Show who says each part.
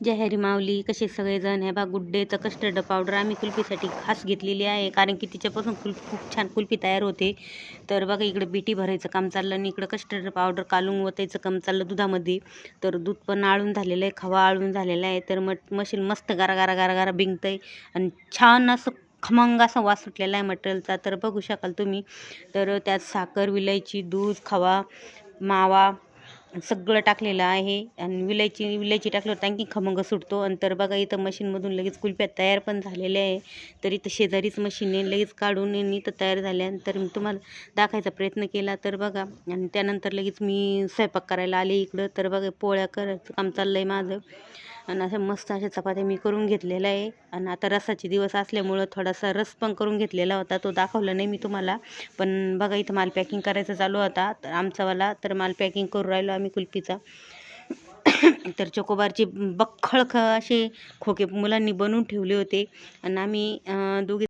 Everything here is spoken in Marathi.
Speaker 1: जय हरी माऊली कसे सगळेजण? हे बा गुड डेचं कस्टर्ड पावडर आम्ही कुल्फीसाठी खास घेतलेली आहे कारण की तिच्यापासून कुल्फी खूप छान कुल्फी तयार होते. तर बघा इकडे बिटी भरायचं काम चाललं आणि इकडं कस्टर्ड पावडर कालून ओतायचं काम चाललं दुधामध्ये. तर दूध पण आळून झालेलं आहे खवा आळून झालेला आहे. तर मग मशीन मस्त गारा गारा गारा गारा आहे आणि छान असं खमंग असा वास सुटलेला आहे मटेरियलचा. तर बघू शकाल तुम्ही. तर त्यात साखर विलायची दूध खवा मावा सगळं टाकलेलं आहे. आणि विलायची विलायची टाकल्यावर आणखी खमंग सुटतो. आणि तर बघा इथं मशीनमधून लगेच कुल्फ्या तयार पण झालेल्या आहे. तर इथं शेजारीच मशीन आहे लगेच काढून आणि इथं तयार झाल्यानंतर मी तुम्हाला दाखवायचा प्रयत्न केला तर बघा. आणि त्यानंतर लगेच मी स्वयंपाक करायला आले इकडं. तर बघा पोळ्या करायचं काम चाललं आहे माझं. आणि अशा मस्त अशा चपात्या मी करून घेतलेल्या आहे. आणि आता रसाचे दिवस असल्यामुळं थोडासा रस पण करून घेतलेला होता. तो दाखवला नाही मी तुम्हाला. पण बघा इथं माल पॅकिंग करायचा चालू होता. तर आमचावाला तर माल पॅकिंग करून राहिलो आम्ही कुल्फीचा. तर चोकोबारचे बख्खळ ख असे खोके मुलांनी बनवून ठेवले होते. आणि आम्ही दोघी